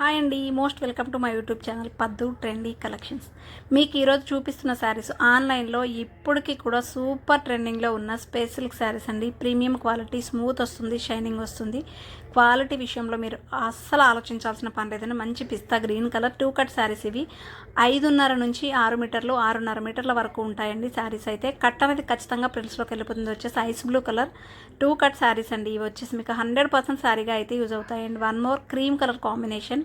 Hi అండి most welcome to my YouTube channel Paddu trendy collections మీకు ఈరోజు చూపిస్తున్న శారీస్ ఆన్లైన్లో ఇప్పటికీ కూడా సూపర్ ట్రెండింగ్లో ఉన్న స్పేస్ శారీస్ అండి. ప్రీమియం క్వాలిటీ స్మూత్ వస్తుంది షైనింగ్ వస్తుంది. క్వాలిటీ విషయంలో మీరు అస్సలు ఆలోచించాల్సిన పని లేదండి. మంచి పిస్తా green colour two cut saris ఇవి. ఐదున్నర నుంచి ఆరు మీటర్లు ఆరున్నర మీటర్ల వరకు ఉంటాయండి శారీస్ అయితే. కట్ అనేది ఖచ్చితంగా ప్రిల్స్లోకి వెళ్ళిపోతుంది. వచ్చేసి ice blue colour two cut saris అండి. ఇవి వచ్చేసి మీకు హండ్రెడ్ పర్సెంట్ శారీగా అయితే యూజ్ అవుతాయండి. One more cream colour combination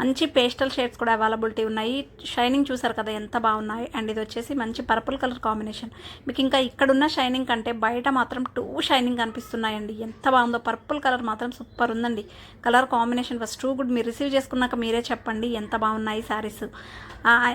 మంచి పేస్టల్ షేడ్స్ కూడా అవైలబిలిటీ ఉన్నాయి. షైనింగ్ చూసారు కదా ఎంత బాగున్నాయి. అండ్ ఇది వచ్చేసి మంచి పర్పుల్ కలర్ కాంబినేషన్. మీకు ఇంకా ఇక్కడున్న షైనింగ్ కంటే బయట మాత్రం టూ షైనింగ్ కనిపిస్తున్నాయండి ఎంత బాగుందో పర్పుల్ కలర్ మాత్రం సూపర్ ఉందండి. Colour combination first too good మీరు రిసీవ్ చేసుకున్నాక మీరే చెప్పండి ఎంత బాగున్నాయి saris.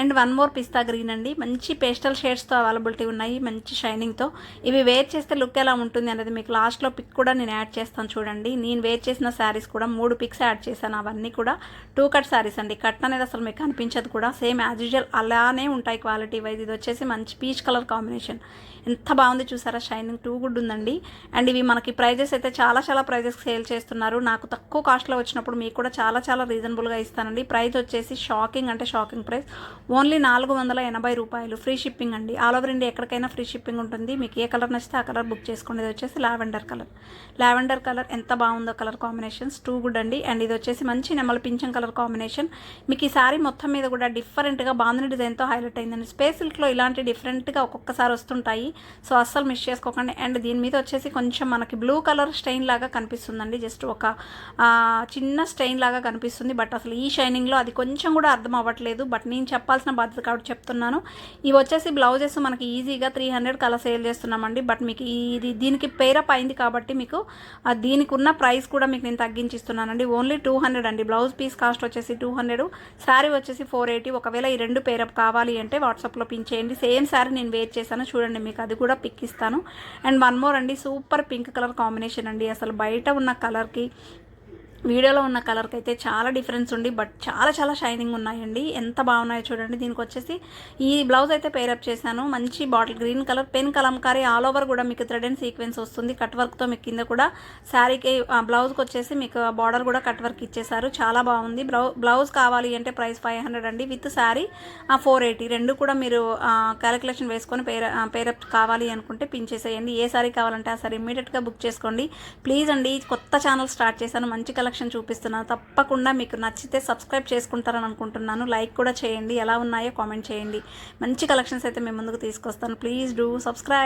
And one more pista green అండి. మంచి పేస్టల్ షేడ్స్తో అవైలబిలిటీ ఉన్నాయి. మంచి షైనింగ్తో. ఇవి వేర్ చేస్తే లుక్ ఎలా ఉంటుంది అనేది మీకు లాస్ట్లో పిక్ కూడా నేను యాడ్ చేస్తాను చూడండి. నేను వేర్ చేసిన శారీస్ కూడా మూడు పిక్స్ యాడ్ చేశాను. అవన్నీ కూడా టూ కట్స్ శారీస్ అండి. కట్ అనేది అసలు మీకు కనిపించదు కూడా. సేమ్ యాజ్ యూజువల్ అలానే ఉంటాయి క్వాలిటీ వైజ్. ఇది వచ్చేసి మంచి పీచ్ కలర్ కాంబినేషన్. ఎంత బాగుంది చూసారా? షైనింగ్ టూ గుడ్ ఉందండి. అండ్ ఇవి మనకి ప్రైజెస్ అయితే చాలా చాలా ప్రైజెస్ సేల్ చేస్తున్నారు. నాకు తక్కువ కాస్ట్లో వచ్చినప్పుడు మీకు కూడా చాలా చాలా రీజనబుల్గా ఇస్తానండి. ప్రైస్ వచ్చేసి షాకింగ్ అంటే షాకింగ్ ప్రైస్ ఓన్లీ నాలుగు వందల ఎనభై రూపాయలు. ఫ్రీ షిప్పింగ్ అండి. ఆల్ ఓవర్ ఇండియా ఎక్కడికైనా ఫ్రీ షిప్పింగ్ ఉంటుంది. మీకు ఏ కలర్ నచ్చితే ఆ కలర్ బుక్ చేసుకోండి. ఇది వచ్చేసి లావెండర్ కలర్ లావెండర్ కలర్ ఎంత బాగుందో కలర్ కాంబినేషన్స్ టూ గుడ్ అండి. అండ్ ఇది వచ్చేసి మంచి నెమల పింఛం కలర్ కాంబినేషన్ మీకు ఈ సారీ మొత్తం మీద కూడా డిఫరెంట్గా బాగుంది డిజైన్తో హైలైట్ అయిందండి. స్పేస్ సిల్క్లో ఇలాంటి డిఫరెంట్గా ఒక్కొక్కసారి వస్తుంటాయి. సో అస్సలు మిస్ చేసుకోకండి. అండ్ దీని మీద వచ్చేసి కొంచెం మనకి బ్లూ కలర్ స్టెయిన్ లాగా కనిపిస్తుందండి. జస్ట్ ఒక చిన్న స్టెయిన్ లాగా కనిపిస్తుంది. బట్ అసలు ఈ షైనింగ్లో అది కొంచెం కూడా అర్థం అవ్వట్లేదు. బట్ నేను చెప్పాల్సిన బాధ్యత కాబట్టి చెప్తున్నాను. ఇవి వచ్చేసి బ్లౌజెస్ మనకి ఈజీగా త్రీ హండ్రెడ్ కలా సేల్ చేస్తున్నామండి. బట్ మీకు ఇది దీనికి పేరప్ అయింది కాబట్టి మీకు దీనికి ఉన్న ప్రైస్ కూడా మీకు నేను తగ్గించి ఇస్తున్నానండి. ఓన్లీ టూ హండ్రెడ్ అండి. బ్లౌజ్ పీస్ కాస్ట్ వచ్చేసి టూ హండ్రెడ్. శారీ వచ్చేసి ఫోర్ ఎయిటీ. ఒకవేళ ఈ రెండు పేరప్ కావాలి అంటే వాట్సాప్లో పిన్ చేయండి. సేమ్ శారీ నేను వేర్ చేశాను. చూడండి మీకు అది కూడా పిక్ ఇస్తాను. అండ్ వన్ మోర్ అండి సూపర్ పింక్ కలర్ కాంబినేషన్ అండి. అసలు బయట ఉన్న కలర్కి వీడియోలో ఉన్న కలర్కి అయితే చాలా డిఫరెన్స్ ఉంది బట్ చాలా చాలా షైనింగ్ ఉన్నాయండి. ఎంత బాగున్నాయో చూడండి. దీనికి వచ్చేసి ఈ బ్లౌజ్ అయితే పేరప్ చేశాను. మంచి bottle green colour pen Kalamkari all over కూడా మీకు థ్రెడ్ అండ్ సీక్వెన్స్ వస్తుంది. కట్ వర్క్తో మీకు కింద కూడా శారీకి బ్లౌజ్కి వచ్చేసి మీకు బార్డర్ కూడా కట్ వర్క్ ఇచ్చేసారు చాలా బాగుంది. బ్లౌ బ్లౌజ్ కావాలి అంటే ప్రైస్ ఫైవ్ హండ్రెడ్ అండి. విత్ శారీ ఫోర్ ఎయిటీ రెండు కూడా మీరు క్యాలిక్యులేషన్ వేసుకొని పేర పేరప్ కావాలి అనుకుంటే పిన్ చేసేయండి. ఏ సారీ కావాలంటే ఆ సారీ ఇమీడియట్గా బుక్ చేసుకోండి. ప్లీజ్ అండి కొత్త ఛానల్ స్టార్ట్ చేశాను. మంచి కలర్ కలెక్షన్ చూపిస్తున్నాను. తప్పకుండా మీకు నచ్చితే సబ్స్క్రైబ్ చేసుకుంటారని అనుకుంటున్నాను. లైక్ కూడా చేయండి. ఎలా ఉన్నాయో కామెంట్ చేయండి. మంచి కలెక్షన్స్ అయితే మేము ముందుకు తీసుకొస్తాను. Please do subscribe.